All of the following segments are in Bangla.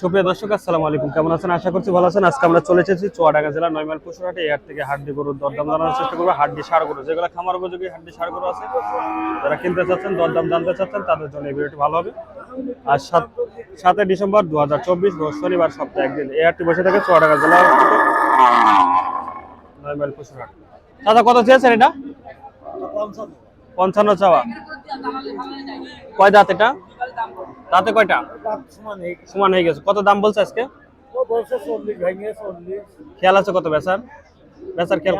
সুপ্রিয় দর্শক, আসসালামু আলাইকুম। কেমন আছেন? আশা করছি ভালো আছেন। আজকে আমরা চলে এসেছি চুয়াডাঙ্গা জেলা নয়মাইল পশুরহাটে এর থেকে হাড্ডি গরুর দরদাম জানানোর চেষ্টা করব। হাড্ডি সার গরু, যেগুলো খামার উপযোগী হাড্ডি সার গরু আছে, যারা কিনতে চাচ্ছেন, দরদাম জানতে চাচ্ছেন, তাদের জন্য এই ভিডিওটি ভালো হবে। আর সাত, সাতই ডিসেম্বর দু হাজার চব্বিশ শনিবার সপ্তাহে একদিন এই হাটটি বসে থাকে চুয়াডাঙ্গা জেলা নয়মাইল পশুরহাট দাদা কত চেয়েছেন এটা? পঞ্চান্ন চাওয়া। কয় দাঁত এটা? তাতে কয়টা? সমান হয়ে গেছে। কত দাম বলছে আজকে? খেয়াল আছে কত বেচার? বেচার খেয়াল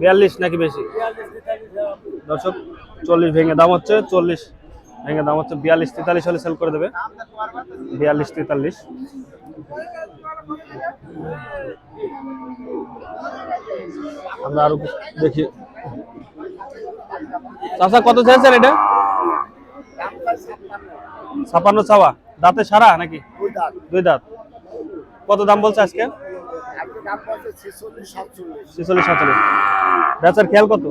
বিয়াল্লিশ নাকি বেশি? দর্শক চল্লিশ ভেঙে দাম হচ্ছে চল্লিশ ভেঙে দাম হচ্ছে বিয়াল্লিশ তেতাল্লিশ হলে সেল করে দেবে। বিয়াল্লিশ তেতাল্লিশ। আমরা আরও দেখি। চাষা কত চাইছেন এটা? ছাপান্ন চাওয়া। দাঁতে সারা নাকি? দুই দাঁত। কত দাম বলছে আজকে? ছেচল্লিশ সাতচল্লিশ। বেচার খেয়াল কত?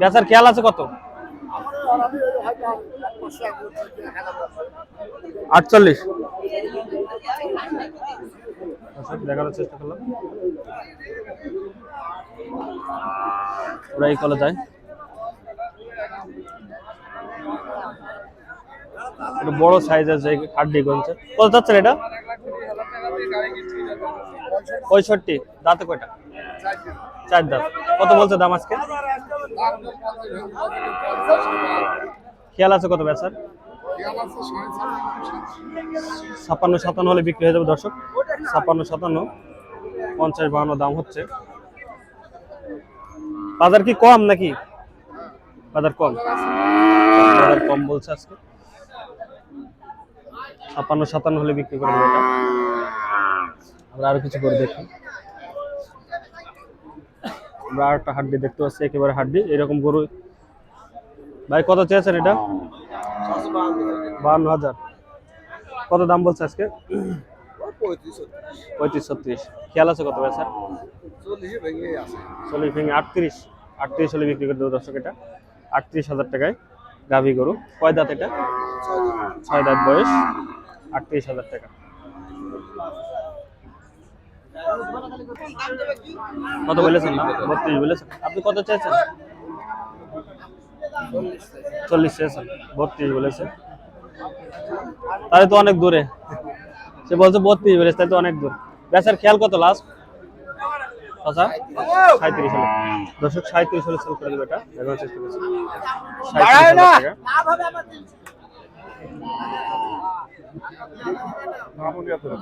বেচার খেয়াল আছে কত? আটচল্লিশ। দেখানোর চেষ্টা করলাম। ওরা এই কলে যায় একটু বড় সাইজের যে হাড্ডি গলছে কত যাচ্ছেন এটা? পঁয়ষট্টি। দাঁতে কয়টা? চার দাঁত। কত বলছে দাম আজকে? খেয়াল আছে কত বেচার? ছাপ্পান্ন, সাতান্ন হলে বিক্রি হয়ে যাবে দর্শক। ছাপ্পান্ন, সাতান্ন, পঞ্চাশ, বাহান্ন দাম হচ্ছে। বাজার কি কম নাকি? বাজার কম। বাজার কম বলছে আজকে। ছাপ্পান্ন সাতান্ন হলে বিক্রি করে এটা। আমরা আরও কিছু করে দেখি। আমরা আর একটা হাড্ডি দেখতে পাচ্ছি, একেবারে হাড্ডি এরকম গরু। ভাই, কত চেয়েছেন এটা? বাহান্ন হাজার। কত দাম বলছে আজকে? পঁয়ত্রিশ ছত্রিশ। খেয়াল আছে কত ভাই স্যার চল্লিশ ভেঙে আটত্রিশ। আটত্রিশ হলে বিক্রি করে দেবো দর্শক এটা। আটত্রিশ হাজার টাকায় গাভী গরু। কয় দাঁত এটা? ছয় দাঁত বয়স। আটত্রিশ হাজার টাকা। কত বলেছেন না? বত্রিশ বলেছেন। আপনি কত চেয়েছেন? চল্লিশ চেয়েছেন। বত্রিশ বলেছে তাহলে তো অনেক দূরে। সে বলছে বত্রিশ বলেছে তাহলে তো অনেক দূর। বেচার খেয়াল কত লাস্ট আচ্ছা সাঁত্রিশ হলে। দর্শক সাঁত্রিশ হলে সেল করে দেবে এটা। দেখানোর চেষ্টা করছি। টাকা